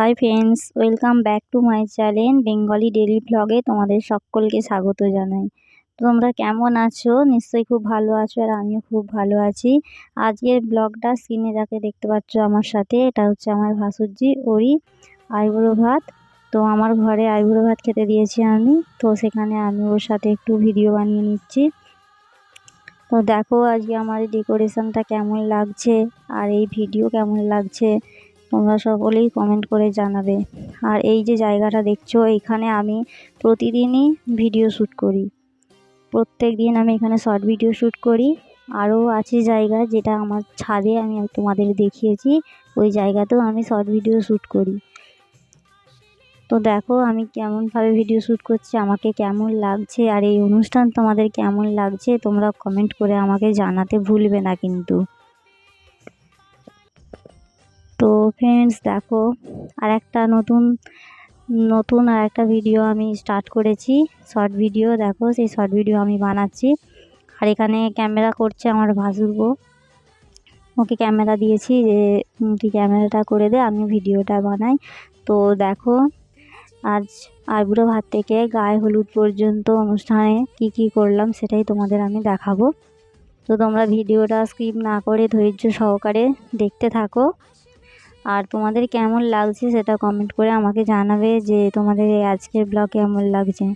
Hi friends welcome back to my channel Bengali daily ব্লগে তোমাদের সকলকে স্বাগত জানাই। তোমরা কেমন আছো? নিশ্চয়ই খুব ভালো আছো আর আমিও খুব ভালো আছি। আজকের ব্লগটা স্ক্রিনে যাকে দেখতে পাচ্ছ আমার সাথে, এটা হচ্ছে আমার ভাসুরজি, ওরই আইবুড়ো ভাত। তো আমার ঘরে আইবুড়ো ভাত খেতে দিয়েছি আমি, তো সেখানে আমি ওর সাথে একটু ভিডিও বানিয়ে নিচ্ছি। তো দেখো আজকে আমার ডেকোরেশনটা কেমন লাগছে, আর এই ভিডিও কেমন লাগছে। তোমরা সকলেই কমেন্ট করে জানাবে। আর এই যে জায়গাটা দেখছ এইখানে আমি প্রতিদিনই ভিডিও শ্যুট করি। প্রত্যেক দিন আমি এখানে শর্ট ভিডিও শ্যুট করি। আরও আছে জায়গা যেটা আমার ছাদে আমি তোমাদের দেখিয়েছি, ওই জায়গাতেও আমি শর্ট ভিডিও শ্যুট করি। তো দেখো আমি কেমনভাবে ভিডিও শ্যুট করছি, আমাকে কেমন লাগছে, আর এই অনুষ্ঠান তোমাদের কেমন লাগছে, তোমরা কমেন্ট করে আমাকে জানাতে ভুলবে না কিন্তু। তো ফ্রেন্ডস দেখো আর একটা নতুন নতুন আর একটা ভিডিও আমি স্টার্ট করেছি শর্ট ভিডিও দেখো, সেই শর্ট ভিডিও আমি বানাচ্ছি। আর এখানে ক্যামেরা করছে আমার ভাসুরবো। ওকে ক্যামেরা দিয়েছি যে, তুই ক্যামেরাটা করে দে আমি ভিডিওটা বানাই। তো দেখো, আজ আইবুড়ো ভাত থেকে গায়ে হলুদ পর্যন্ত অনুষ্ঠানে কি কি করলাম সেটাই তোমাদের আমি দেখাবো। তো তোমরা ভিডিওটা স্কিপ না করে ধৈর্য সহকারে দেখতে থাকো। আর তোমাদের কেমন লাগছে সেটা কমেন্ট করে আমাকে জানাবে যে তোমাদের এই আজকের ব্লগ কেমন লাগছে।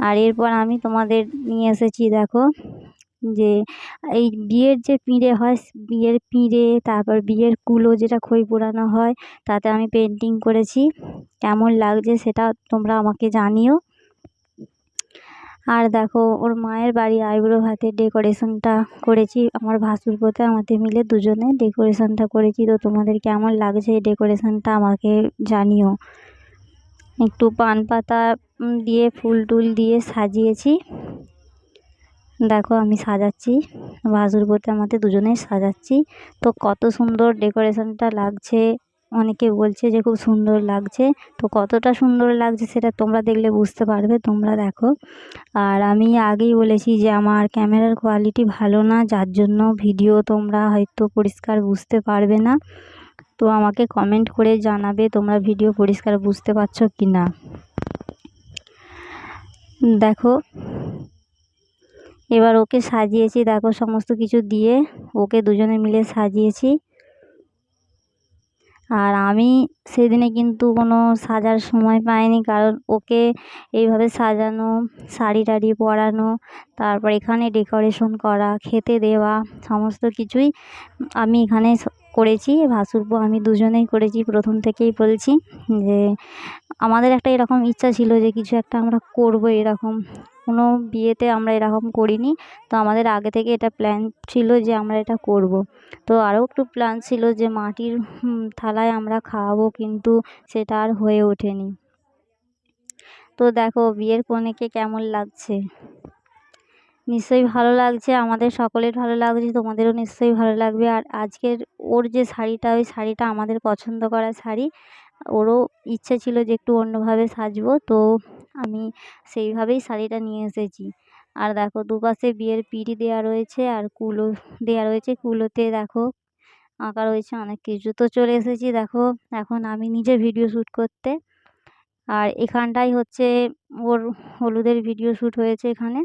আর এরপর আমি তোমাদের নিয়ে এসেছি দেখো যে এই বিয়ের যে পিঁড়ে হয়, বিয়ের পিঁড়ে, তারপর বিয়ের কুলো যেটা খই পোড়ানো হয়, তাতে আমি পেন্টিং করেছি। কেমন লাগছে সেটা তোমরা আমাকে জানিও। আর দেখো, ওর মায়ের বাড়ি আইবুড়ো ভাতের ডেকোরেশনটা করেছি। আমার ভাসুরপোতে আমাদের মিলে দুজনে ডেকোরেশনটা করেছি। তো তোমাদের কেমন লাগছে এই ডেকোরেশনটা আমাকে জানিও। একটু পান পাতা দিয়ে ফুল টুল দিয়ে সাজিয়েছি। দেখো, আমি সাজাচ্ছি। ভাসুরপোতে আমাদের দুজনেই সাজাচ্ছি। তো কত সুন্দর ডেকোরেশনটা লাগছে। অনেকে বলছে যে, খুব সুন্দর লাগছে। তো কতটা সুন্দর লাগছে সেটা তোমরা দেখলে বুঝতে পারবে, তোমরা দেখো। আর আমি আগেই বলেছি যে, আমার ক্যামেরার কোয়ালিটি ভালো না, যার জন্য ভিডিও তোমরা হয়তো পরিষ্কার বুঝতে পারবে না। তো আমাকে কমেন্ট করে জানাবে তোমরা ভিডিও পরিষ্কার বুঝতে পারছ কি না দেখো, এবার ওকে সাজিয়েছি, দেখো সমস্ত কিছু দিয়ে ওকে দুজনে মিলে সাজিয়েছি। আর আমি সেদিনে কিন্তু কোনো সাজার সময় পাইনি কারণ ওকে এইভাবে সাজানো, শাড়ি টাড়ি পরানো, তারপর এখানে ডেকোরেশন করা, খেতে দেওয়া, সমস্ত কিছুই আমি এখানে করেছি। ভাসুরপো আমি দুজনেই করেছি, প্রথম থেকেই বলছি যে আমাদের একটা এরকম ইচ্ছা ছিল যে কিছু একটা আমরা করব এরকম। কোনো বিয়েতে আমরা এরকম করিনি। তো আমাদের আগে থেকে এটা প্ল্যান ছিল যে আমরা এটা করব। তো আরও একটু প্ল্যান ছিল যে মাটির থালায় আমরা খাওয়াবো কিন্তু সেটা আর হয়ে ওঠেনি। তো দেখো বিয়ের কনেকে কেমন লাগছে? নিশ্চয়ই ভালো লাগছে, আমাদের সকলের ভালো লাগছে, তোমাদেরও নিশ্চয়ই ভালো লাগবে। আর আজকের ওর যে শাড়িটা, ওই শাড়িটা আমাদের পছন্দ করা শাড়ি, ওরও ইচ্ছে ছিল যে একটু অন্যভাবে সাজবো। তো আমি সেইভাবেই শাড়িটা নিয়ে এসেছি। আর দেখো, দুপাশে বিয়ের পিঁড়ি দেওয়া রয়েছে আর কুলো দেওয়া রয়েছে। কুলোতে দেখো, আঁকা রয়েছে অনেক কিছু। তো চলে এসেছি দেখো, এখন আমি নিজে ভিডিও শ্যুট করতে। আর এখানটাই হচ্ছে ওর হলুদের ভিডিও শ্যুট হয়েছে এখানে।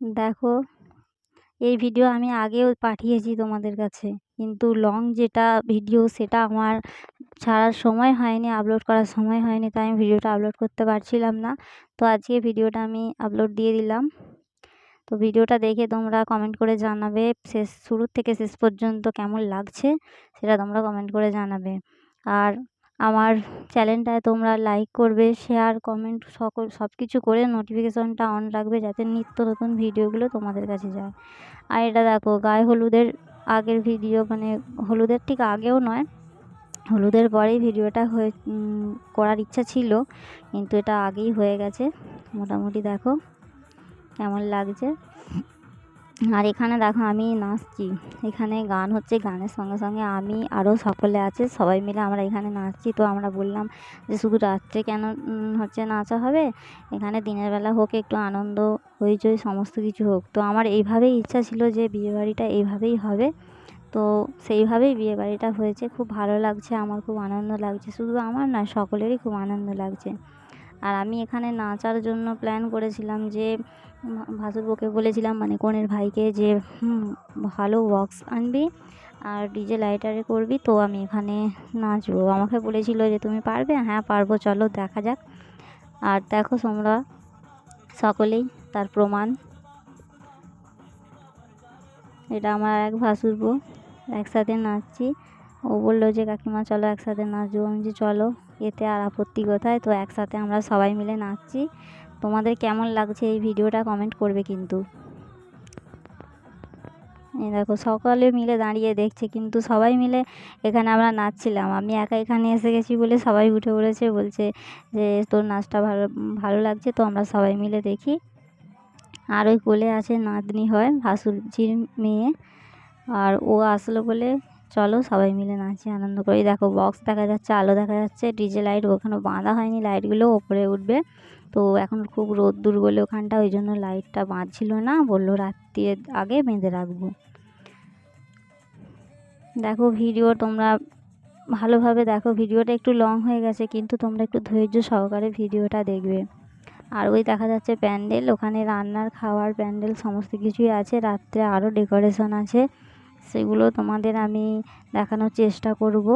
দেখো, এই ভিডিও আমি আগেও পাঠিয়েছি তোমাদের কাছে। কিন্তু লং যেটা ভিডিও সেটা আমার ছাড়ার সময় হয়নি আপলোড করার সময় হয়নি, তাই আমি ভিডিওটা আপলোড করতে পারছিলাম না। তো আজকে ভিডিওটা আমি আপলোড দিয়ে দিলাম। তো ভিডিওটা দেখে তোমরা কমেন্ট করে জানাবে, শেষ শুরু থেকে শেষ পর্যন্ত কেমন লাগছে সেটা তোমরা কমেন্ট করে জানাবে। আর আমার চ্যানেলটায় তোমরা লাইক করবে শেয়ার কমেন্ট সকল সব কিছু করে নোটিফিকেশনটা অন রাখবে যাতে নিত্য নতুন ভিডিওগুলো তোমাদের কাছে যায়। আর এটা দেখো, গায়ে হলুদের আগের ভিডিও মানে হলুদের ঠিক আগেও নয় হলুদের পরেই ভিডিওটা হয়ে করার ইচ্ছা ছিল, কিন্তু এটা আগেই হয়ে গেছে। মোটামুটি দেখো কেমন লাগছে। আর এখানে দেখো আমি নাচছি। এখানে গান হচ্ছে, গানের সঙ্গে সঙ্গে আমি আরও সকলে আছে, সবাই মিলে আমরা এখানে নাচছি। তো আমরা বললাম যে শুধু রাত্রে কেন হচ্ছে নাচা হবে? এখানে দিনের বেলা হোক, একটু আনন্দ, হইচই, সমস্ত কিছু হোক। তো আমার এইভাবেই ইচ্ছা ছিল যে বিয়েবাড়িটা এইভাবেই হবে। তো সেইভাবেই বিয়েবাড়িটা হয়েছে। খুব ভালো লাগছে, আমার খুব আনন্দ লাগছে। শুধু আমার না, সকলেরই খুব আনন্দ লাগছে। আর আমি এখানে নাচার জন্য প্ল্যান করেছিলাম যে, ভাসুরবুকে বলেছিলাম মানে কনের ভাইকে যে ভালো বক্স আনবি আর ডিজে লাইটারে করবি, তো আমি এখানে নাচবো। আমাকে বলেছিল যে, তুমি পারবে? হ্যাঁ পারব, চলো দেখা যাক। আর দেখো, তোমরা সকলেই তার প্রমাণ এটা আমার এক ভাসুরবো একসাথে নাচছি। ও বলল যে, কাকিমা, চলো একসাথে নাচবো। আমি যে চলো, এতে আর আপত্তি কোথায়? তো একসাথে আমরা সবাই মিলে নাচছি। তোমাদের কেমন লাগছে এই ভিডিওটা কমেন্ট করবে কিন্তু। এই দেখো, সকলে মিলে দাঁড়িয়ে দেখছে, কিন্তু সবাই মিলে এখানে আমরা নাচছিলাম। আমি একা এখানে এসে গেছি বলে সবাই উঠে পড়েছে, বলছে যে, তোর নাচটা ভালো ভালো লাগছে, তো আমরা সবাই মিলে দেখি। আর ওই কোলে আছে নাতনি হয়, ভাসুরজির মেয়ে। আর ও আসলো বলে, চলো সবাই মিলে নাচি, আনন্দ করি। দেখো বক্স দেখা যাচ্ছে, আলো দেখা যাচ্ছে ডিজে লাইট ওখানে বাঁধা হয়নি লাইটগুলো ওপরে উঠবে। তো এখন খুব রোদ্দুর বলে ওখানটা, ওই জন্য লাইটটা বাঁধছিল না, বলল রাত্রির আগে বেঁধে রাখব। দেখো ভিডিও তোমরা ভালোভাবে দেখো ভিডিওটা একটু লং হয়ে গেছে, কিন্তু তোমরা একটু ধৈর্য সহকারে ভিডিওটা দেখবে। আর ওই দেখা যাচ্ছে প্যান্ডেল, ওখানে রান্নার, খাওয়ার প্যান্ডেল সমস্ত কিছুই আছে। রাত্রে আরও ডেকোরেশন আছে। সেগুলো তোমাদের আমি দেখানোর চেষ্টা করব।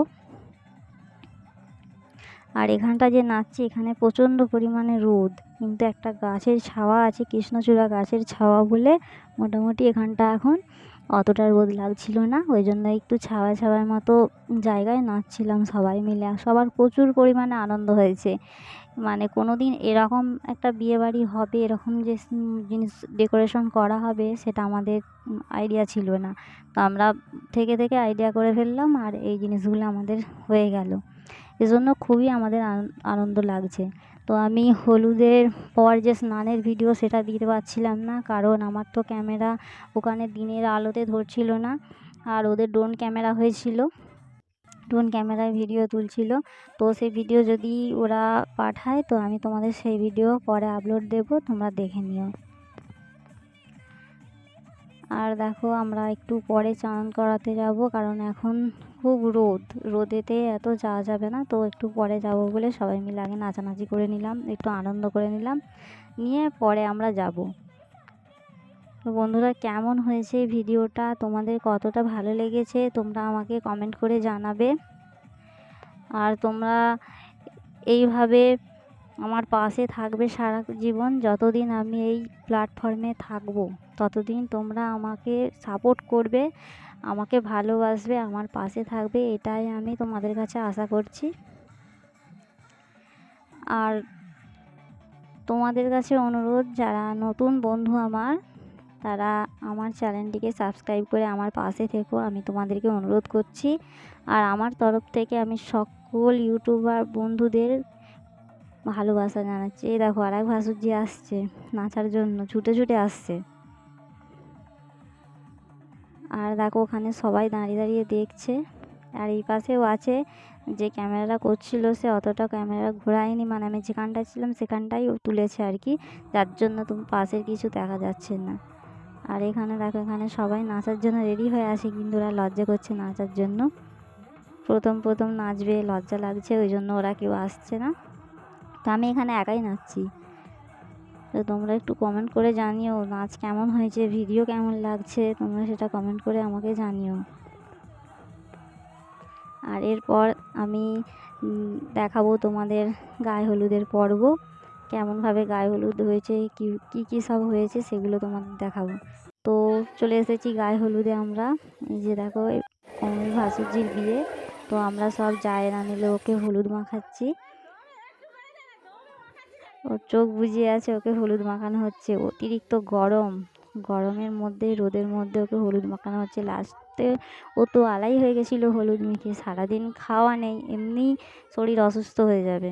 আর এখানটা যে নাচছে, এখানে প্রচণ্ড পরিমাণে রোদ। কিন্তু একটা গাছের ছাওয়া আছে, কৃষ্ণচূড়া গাছের ছাওয়া বলে মোটামুটি এখানটা এখন অতটা রোদ লাগছিল না ওই জন্য একটু ছাওয়া ছাওয়ার মতো জায়গায় নাচছিলাম সবাই মিলে। সবার প্রচুর পরিমাণে আনন্দ হয়েছে। মানে কোনো দিন এরকম একটা বিয়েবাড়ি হবে, এরকম যে জিনিস ডেকোরেশন করা হবে, সেটা আমাদের আইডিয়া ছিল না। তো আমরা থেকে থেকে আইডিয়া করে ফেললাম আর এই জিনিসগুলো আমাদের হয়ে গেল। এজন্য খুবই আমাদের আনন্দ লাগছে। তো আমি হলুদের পর যে স্নানের ভিডিও সেটা দিতে পারছিলাম না, কারণ আমার তো ক্যামেরা ওখানে দিনের আলোতে ধরছিল না, আর ওদের ড্রোন ক্যামেরা হয়েছিল ড্রোন ক্যামেরায় ভিডিও তুলছিল। তো সেই ভিডিও যদি ওরা পাঠায়, তো আমি তোমাদের সেই ভিডিও পরে আপলোড দেব, তোমরা দেখে নিও। আর দেখো আমরা একটু পরে চান করাতে যাব, কারণ এখন খুব রোদ। রোদেতে এত যাওয়া যাবে না, তো একটু পরে যাব বলে সবাই মিলে আগে নাচানাচি করে নিলাম, একটু আনন্দ করে নিলাম, নিয়ে পরে আমরা যাব। তো বন্ধুরা, কেমন হয়েছে ভিডিওটা? তোমাদের কতটা ভালো লেগেছে? তোমরা আমাকে কমেন্ট করে জানাবে। আর তোমরা এইভাবে আমার পাশে থাকবে সারা জীবন। যতদিন আমি এই প্ল্যাটফর্মে থাকব, ততদিন তোমরা আমাকে সাপোর্ট করবে, আমাকে ভালোবাসবে, আমার পাশে থাকবে, এটাই আমি তোমাদের কাছে আশা করছি। আর তোমাদের কাছে অনুরোধ, যারা নতুন বন্ধু আমার, তারা আমার চ্যানেলটিকে সাবস্ক্রাইব করে আমার পাশে থেকো, আমি তোমাদেরকে অনুরোধ করছি। আর আমার তরফ থেকে আমি সকল ইউটিউবার বন্ধুদের ভালোবাসা জানাচ্ছে। এই দেখো আর এক ভাসুরজি আসছে নাচার জন্য, ছুটে ছুটে আসছে। আর দেখো ওখানে সবাই দাঁড়িয়ে দাঁড়িয়ে দেখছে। আর এই পাশেও আছে, যে ক্যামেরাটা করছিল সে অতটা ক্যামেরা ঘোরায়নি। মানে আমি যেখানটা ছিলাম সেখানটাই তুলেছে আর কি। যার জন্য তুমি পাশের কিছু দেখা যাচ্ছে না। আর এখানে দেখো, এখানে সবাই নাচার জন্য রেডি হয়ে আছে। কিন্তু ওরা লজ্জা করছে নাচার জন্য। প্রথম প্রথম নাচবে, লজ্জা লাগছে, ওই জন্য ওরা কেউ আসছে না। তো আমি এখানে একাই নাচছি। তো তোমরা একটু কমেন্ট করে জানিও নাচ কেমন হয়েছে ভিডিও কেমন লাগছে, তোমরা সেটা কমেন্ট করে আমাকে জানিও। আর এরপর আমি দেখাবো তোমাদের গায়ে হলুদের পর্ব, কেমনভাবে গায়ে হলুদ হয়েছে, কী কী কী সব হয়েছে সেগুলো তোমাদের দেখাবো। তো চলে এসেছি গায়ে হলুদে আমরা, এই যে দেখো কমল ভাসুরজির বিয়ে, তো আমরা সব জায়েরা মিলে ওকে হলুদ মাখাচ্ছি। ওর চোখ বুজিয়ে আছে, ওকে হলুদ মাখানো হচ্ছে। অতিরিক্ত গরম, গরমের মধ্যে, রোদের মধ্যে ওকে হলুদ মাখানো হচ্ছে। লাস্টে ও তো আলাই হয়ে গেছিল হলুদ মেখে, সারাদিন খাওয়া নেই, এমনি শরীর অসুস্থ হয়ে যাবে।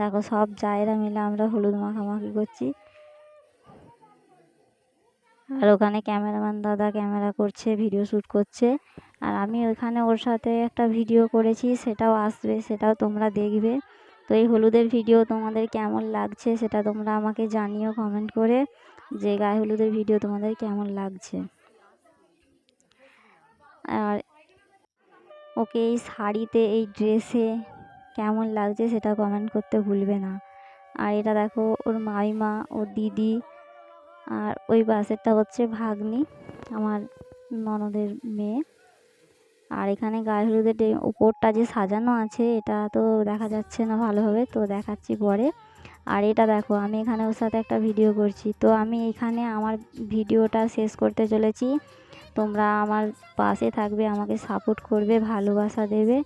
দেখো সব জায়গা মিলে আমরা হলুদ মাখামাখি করছি। আর ওখানে ক্যামেরাম্যান দাদা ক্যামেরা করছে, ভিডিও শ্যুট করছে। আর আমি ওখানে ওর সাথে একটা ভিডিও করেছি, সেটাও আসবে, সেটাও তোমরা দেখবে। তো এই হলুদের ভিডিও তোমাদের কেমন লাগছে সেটা তোমরা আমাকে জানিও কমেন্ট করে যে গায়ে হলুদের ভিডিও তোমাদের কেমন লাগছে। আর ওকে এই শাড়িতে, এই ড্রেসে কেমন লাগছে সেটা কমেন্ট করতে ভুলবে না। আর এটা দেখো ওর মাইমা, ওর দিদি আর ওই পাশেরটা হচ্ছে ভাগ্নি, আমার ননদের মেয়ে। আর এখানে গায়ে হলুদের উপরটা যে সাজানো আছে, এটা তো দেখা যাচ্ছে না ভালোভাবে, তো দেখাচ্ছি পরে। আর এটা দেখো, আমি এখানে ওর সাথে একটা ভিডিও করছি। তো আমি এখানে আমার ভিডিওটা শেষ করতে চলেছি। তোমরা আমার পাশে থাকবে, আমাকে সাপোর্ট করবে, ভালোবাসা দেবে।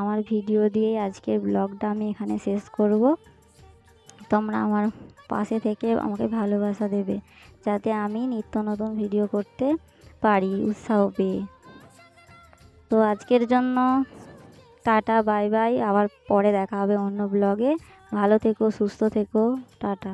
আমার ভিডিও দিয়ে আজকের ব্লগটা আমি এখানে শেষ করব। তোমরা আমার পাশে থেকে আমাকে ভালোবাসা দেবে, যাতে আমি নিত্য নতুন ভিডিও করতে পারি, উৎসাহ পেয়ে। তো আজকের জন্য টাটা, বাই বাই। আবার পরে দেখা হবে অন্য ব্লগে ভালো থেকো, সুস্থ থেকো। টাটা।